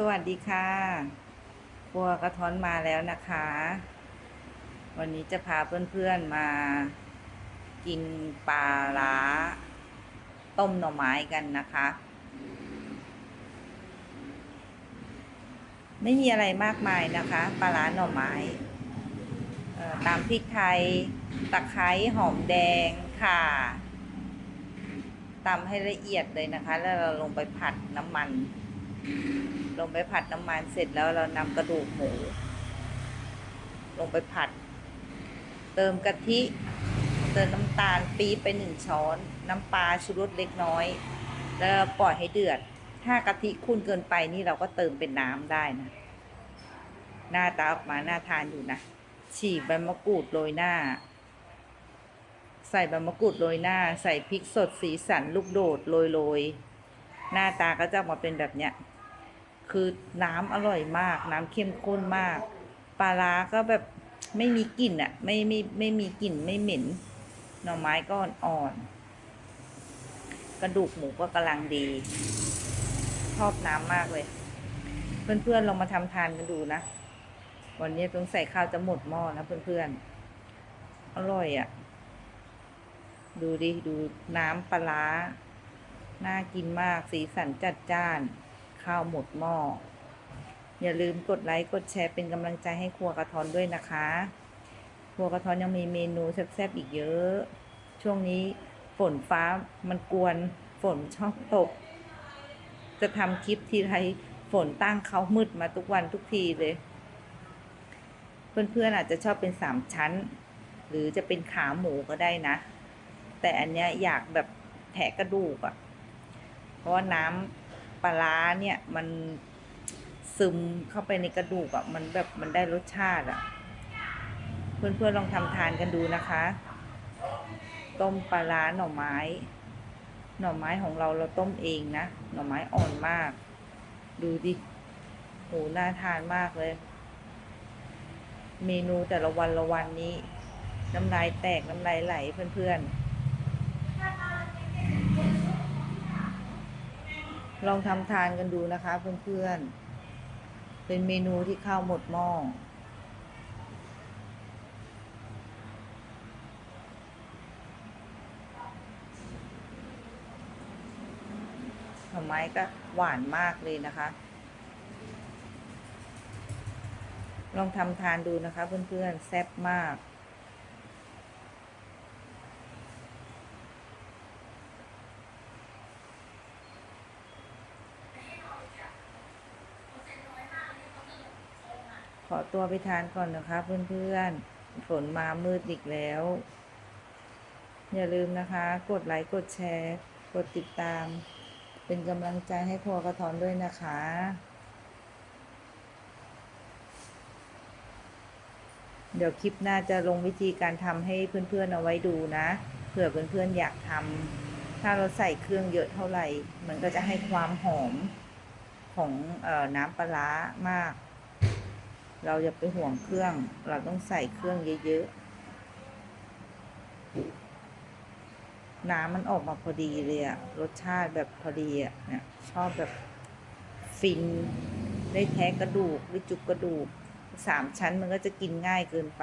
สวัสดีค่ะครัวกระท้อนมาแล้วนะคะ วันนี้จะพาเพื่อนๆมากินปลาล้า ต้มหน่อไม้กันนะคะ ไม่มีอะไรมากมายนะคะ ปลาล้าหน่อไม้ตามพริกไทย ตะไคร้หอมแดงค่ะ ตำให้ละเอียดเลยนะคะ แล้วเราลงไปผัดน้ำมัน ลงไปผัดน้ำมันเสร็จแล้วเรานำกระดูกหมู ลงไปผัด เติมกะทิ เติมน้ำตาลปี๊บไปหนึ่งช้อน น้ำปลาชูรสเล็กน้อย แล้วปล่อยให้เดือด ถ้ากะทิขุ่นเกินไปนี่เราก็เติมเป็นน้ำได้นะ หน้าตาออกมาน่าทานอยู่นะฉีกใบมะกรูดโรยหน้า ใส่ใบมะกรูดโรยหน้า ใส่พริกสดสีสันลูกโดดโรยโรยหน้าตาก็จะออกมาเป็นแบบเนี้ย คือน้ำอร่อยมาก น้ำเข้มข้นมาก ปลาร้าก็แบบไม่มีกลิ่นอะไม่ไม่ไม่มีกลิ่นไม่เหม็น หน่อไม้ก็อ่อนกระดูกหมูก็กำลังดี ชอบน้ำมากเลย เพื่อนๆลองมาทำทานกันดูนะ วันนี้ต้องใส่ข้าวจะหมดหม้อนะเพื่อนๆ อร่อยอะ่ะ ดูดิ ดูน้ำปลาร้าน่ากินมาก สีสันจัดจ้าน ข้าวหมดหม้อ อย่าลืมกดไลค์ กดแชร์เป็นกำลังใจให้ครัวกระทอนด้วยนะคะ ครัวกระทอนยังมีเมนูแซ่บๆอีกเยอะ ช่วงนี้ฝนฟ้ามันกวนฝนชอบตก จะทำคลิปทีไรฝนตั้งเขามืดมาทุกวันทุกทีเลย เพื่อนๆอาจจะชอบเป็นสามชั้น หรือจะเป็นขาหมูก็ได้นะ แต่อันเนี้ยอยากแบบแทะกระดูกอะ่ะ เพราะว่าน้ำ ปลาร้าเนี่ยมันซึมเข้าไปในกระดูกอะ่ะมันแบบมันได้รสชาติอะ่ะ เพื่อนๆลองทำทานกันดูนะคะ ต้มปลาร้าหน่อไม้ หน่อไม้ของเราเราต้มเองนะ หน่อไม้อ่อนมาก ดูดิโหน่าทานมากเลย เมนูแต่ละวันละวันนี้ น้ำลายแตกน้ำลายไหลเพื่อนๆ ลองทำทานกันดูนะคะเพื่อนๆ เป็นเมนูที่ข้าวหมดหม้อ หน่อไม้ก็หวานมากเลยนะคะ ลองทำทานดูนะคะเพื่อนๆ แซ่บมาก ขอตัวไปทานก่อนนะคะเพื่อนๆ ฝนมามืดอีกแล้ว อย่าลืมนะคะ กดไลค์ กดแชร์ กดติดตาม เป็นกำลังใจให้ครัวกระทอนด้วยนะคะเดี๋ยวคลิปหน้าจะลงวิธีการทำให้เพื่อนๆเอาไว้ดูนะ เผื่อเพื่อนๆอยากทำถ้าเราใส่เครื่องเยอะเท่าไหร่ มันก็จะให้ความหอมของออน้ำปลาร้ามาก เราอย่าไปห่วงเครื่อง เราต้องใส่เครื่องเยอะๆ น้ำมันออกมาพอดีเลยอะรสชาติแบบพอดีอะเนี่ยชอบแบบฟิน ได้แท้กระดูกได้จุกกระดูกสามชั้นมันก็จะกินง่ายเกินไป